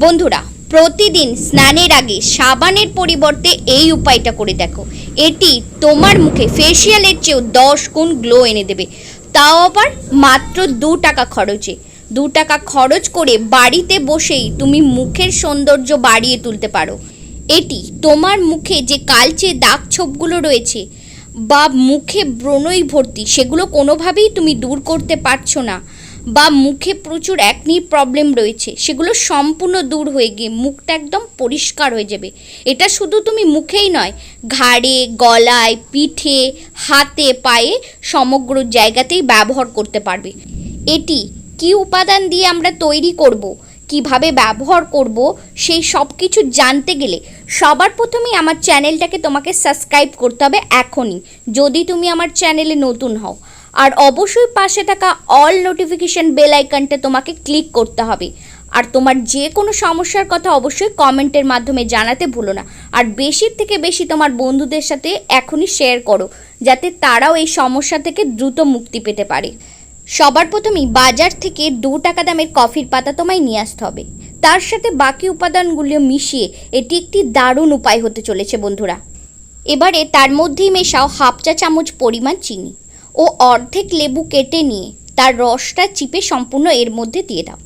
বন্ধুরা, প্রতিদিন স্নানের আগে সাবানের পরিবর্তে এই উপায়টা করে দেখো। এটি তোমার মুখে ফেসিয়ালের চেয়েও দশ গুণ গ্লো এনে দেবে। তাও আবার মাত্র দু টাকা খরচে। দু টাকা খরচ করে বাড়িতে বসেই তুমি মুখের সৌন্দর্য বাড়িয়ে তুলতে পারো। এটি তোমার মুখে যে কালচে দাগ ছোপগুলো রয়েছে বা মুখে ব্রণই ভর্তি, সেগুলো কোনোভাবেই তুমি দূর করতে পারছ না। বা মুখে প্রচুর অ্যাকনির প্রবলেম রয়েছে, সেগুলো সম্পূর্ণ দূর হয়ে গিয়ে মুখটা একদম পরিষ্কার হয়ে যাবে। এটা শুধু তুমি মুখেই নয়, ঘাড়ে, গলায়, পিঠে, হাতে, পায়ে সমগ্র জায়গাতেই ব্যবহার করতে পারবে। এটি কি উপাদান দিয়ে আমরা তৈরি করব, কীভাবে ব্যবহার করব, সেই সব কিছু জানতে গেলে সবার প্রথমেই আমার চ্যানেলটাকে তোমাকে সাবস্ক্রাইব করতে হবে এখনই। যদি তুমি আমার চ্যানেলে নতুন হও আর অবশ্যই পাশে থাকা অল নোটিফিকেশন বেল আইকনটা তোমাকে ক্লিক করতে হবে। আর তোমার যে কোনো সমস্যার কথা অবশ্যই কমেন্টের মাধ্যমে জানাতে ভুলো না। আর বেশির থেকে বেশি তোমার বন্ধুদের সাথে এখনই শেয়ার করো, যাতে তারাও এই সমস্যা থেকে দ্রুত মুক্তি পেতে পারে। সবার প্রথমেই বাজার থেকে দু টাকা দামের কফির পাতা তোমায় নিয়ে আসতে হবে। তার সাথে বাকি উপাদানগুলো মিশিয়ে এটি একটি দারুণ উপায় হতে চলেছে বন্ধুরা। এবারে তার মধ্যেই মেশাও হাফ চা চামচ পরিমাণ চিনি। ও অর্ধেক লেবু কেটে নিয়ে তার রসটা চিপে সম্পূর্ণ এর মধ্যে দিয়ে দাও।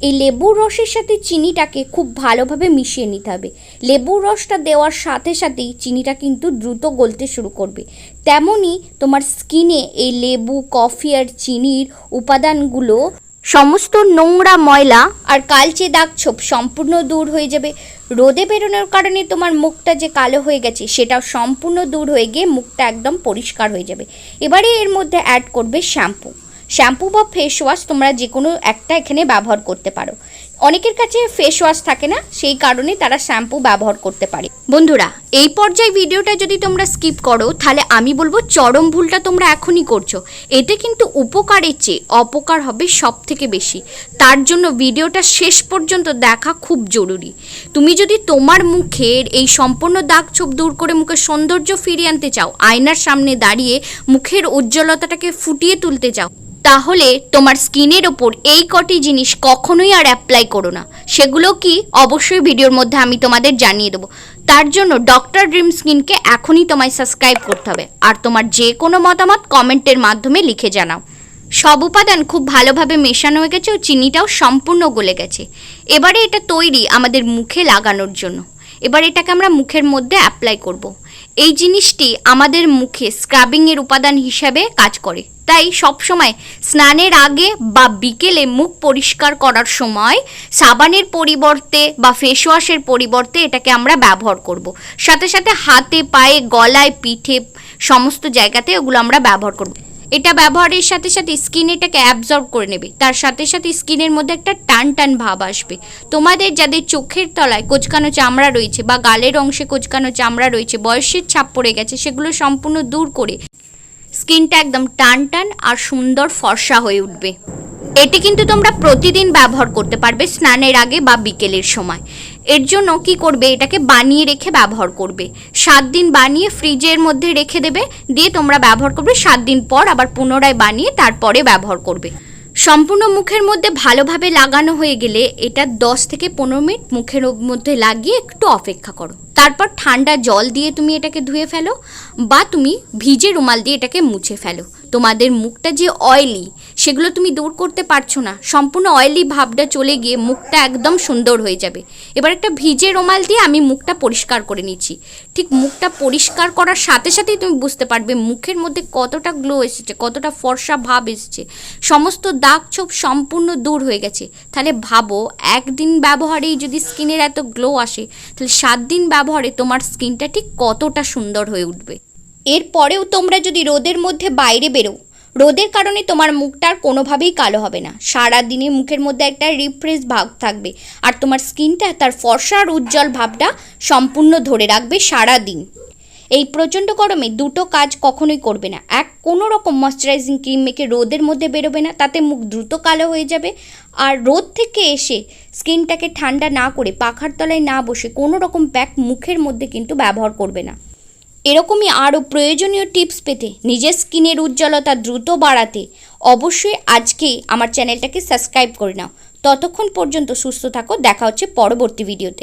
এই লেবুর রসের সাথে চিনিটাকে খুব ভালোভাবে মিশিয়ে নিতে হবে। লেবুর রসটা দেওয়ার সাথে সাথেই চিনিটা কিন্তু দ্রুত গলতে শুরু করবে। তেমনই তোমার স্কিনে এই লেবু, কফি আর চিনির উপাদানগুলো, সমস্ত নোংরা ময়লা আর কালচে দাগ ছোপ সম্পূর্ণ দূর হয়ে যাবে। রোদে বেরোনোর কারণে তোমার মুখটা যে কালো হয়ে গেছে, সেটাও সম্পূর্ণ দূর হয়ে গিয়ে মুখটা একদম পরিষ্কার হয়ে যাবে। এবারে এর মধ্যে অ্যাড করবে শ্যাম্পু শ্যাম্পু বা ফেস ওয়াশ তোমরা যে কোনো একটা এখানে ব্যবহার করতে পারো। অনেকের কাছে ফেস ওয়াশ থাকে না, সেই কারণে তারা শ্যাম্পু ব্যবহার করতে পারে। বন্ধুরা, এই পর্যায়ে ভিডিওটা যদি তোমরা স্কিপ করো, তাহলে আমি বলব চরম ভুলটা তোমরা এখনই করছ। এতে কিন্তু উপকারের চেয়ে অপকার হবে সব থেকে বেশি। তার জন্য ভিডিওটা শেষ পর্যন্ত দেখা খুব জরুরি। তুমি যদি তোমার মুখের এই সম্পূর্ণ দাগ ছোপ দূর করে মুখের সৌন্দর্য ফিরিয়ে আনতে চাও, আয়নার সামনে দাঁড়িয়ে মুখের উজ্জ্বলতাটাকে ফুটিয়ে তুলতে চাও তাহলে তোমার স্কিনের ওপর এই কটি জিনিস কখনোই আর অ্যাপ্লাই করো না। সেগুলো কি? অবশ্যই ভিডিওর মধ্যে আমি তোমাদের জানিয়ে দেবো। তার জন্য ডক্টর ড্রিম স্কিনকে এখনই তোমায় সাবস্ক্রাইব করতে হবে। আর তোমার যে কোনো মতামত কমেন্টের মাধ্যমে লিখে জানাও। সব উপাদান খুব ভালোভাবে মেশানো হয়ে গেছে ও চিনিটাও সম্পূর্ণ গলে গেছে। এবারে এটা তৈরি আমাদের মুখে লাগানোর জন্য। এবার এটাকে আমরা মুখের মধ্যে অ্যাপ্লাই করব। এই জিনিসটি আমাদের মুখে স্ক্রাবিংয়ের উপাদান হিসাবে কাজ করে তাই সবসময় স্নানের আগে বা বিকেলে মুখ পরিষ্কার করার সময় সাবানের পরিবর্তে বা ফেস ওয়াশের পরিবর্তে এটাকে আমরা ব্যবহার করব। সাথে সাথে হাতে, পায়ে, গলায়, পিঠে, সমস্ত জায়গাতে ওগুলো আমরা ব্যবহার করব। এটা ব্যবহারের সাথে সাথে স্কিন এটাকে অ্যাবজর্ব করে নেবে। তার সাথে সাথে স্কিনের মধ্যে একটা টান টান ভাব আসবে। তোমাদের যাদের চোখের তলায় কোচকানো চামড়া রয়েছে বা গালের অংশে কোচকানো চামড়া রয়েছে, বয়সের ছাপ পড়ে গেছে, সেগুলো সম্পূর্ণ দূর করে স্কিনটা একদম টান টান আর সুন্দর ফর্সা হয়ে উঠবে। এটি কিন্তু তোমরা প্রতিদিন ব্যবহার করতে পারবে স্নানের আগে বা বিকেলের সময়। এর জন্য কি করবে? এটাকে বানিয়ে রেখে ব্যবহার করবে। সাত দিন বানিয়ে ফ্রিজের মধ্যে রেখে দেবে। দিয়ে তোমরা ব্যবহার করবে। সাত দিন পর আবার পুনরায় বানিয়ে তারপরে ব্যবহার করবে। সম্পূর্ণ মুখের মধ্যে ভালোভাবে লাগানো হয়ে গেলে এটা দশ থেকে পনেরো মিনিট মুখের মধ্যে লাগিয়ে একটু অপেক্ষা করো। তারপর ঠান্ডা জল দিয়ে তুমি এটাকে ধুয়ে ফেলো বা তুমি ভিজে রুমাল দিয়ে এটাকে মুছে ফেলো। তোমাদের মুখটা যে অয়েলি সেগুলো তুমি দূর করতে পারছ না। সম্পূর্ণ অয়েলি ভাবটা চলে গিয়ে মুখটা একদম সুন্দর হয়ে যাবে। এবার একটা ভিজে রুমাল দিয়ে আমি মুখটা পরিষ্কার করে নিচ্ছি। ঠিক মুখটা পরিষ্কার করার সাথে সাথেই তুমি বুঝতে পারবে মুখের মধ্যে কতটা গ্লো এসেছে, কতটা ফর্সা ভাব এসেছে। সমস্ত দাগ ছোপ সম্পূর্ণ দূর হয়ে গেছে। তাহলে ভাবো, একদিন ব্যবহারেই যদি স্কিনের এত গ্লো আসে, তাহলে সাত দিন ব্যবহারে তোমার স্কিনটা ঠিক কতটা সুন্দর হয়ে উঠবে। এরপরেও তোমরা যদি রোদের মধ্যে বাইরে বেরো রোদের কারণে তোমার মুখটা আর কোনোভাবেই কালো হবে না। সারা দিনে মুখের মধ্যে একটা রিফ্রেশ ভাব থাকবে আর তোমার স্কিনটা, তার ফর্সা আর উজ্জ্বল ভাবটা সম্পূর্ণ ধরে রাখবে সারা দিন এই প্রচণ্ড গরমে দুটো কাজ কখনোই করবে না। এক কোনো রকম ময়শ্চারাইজিং ক্রিম মেখে রোদের মধ্যে বেরোবে না, তাতে মুখ দ্রুত কালো হয়ে যাবে। আর রোদ থেকে এসে স্কিনটাকে ঠান্ডা না করে পাখার তলায় না বসে কোনো রকম প্যাক মুখের মধ্যে কিন্তু ব্যবহার করবে না। এরকমই আরও প্রয়োজনীয় টিপস পেতে নিজের স্কিনের উজ্জ্বলতা দ্রুত বাড়াতে অবশ্যই আজকেই আমার চ্যানেলটাকে সাবস্ক্রাইব করে নাও। ততক্ষণ পর্যন্ত সুস্থ থাকো। দেখা হচ্ছে পরবর্তী ভিডিওতে।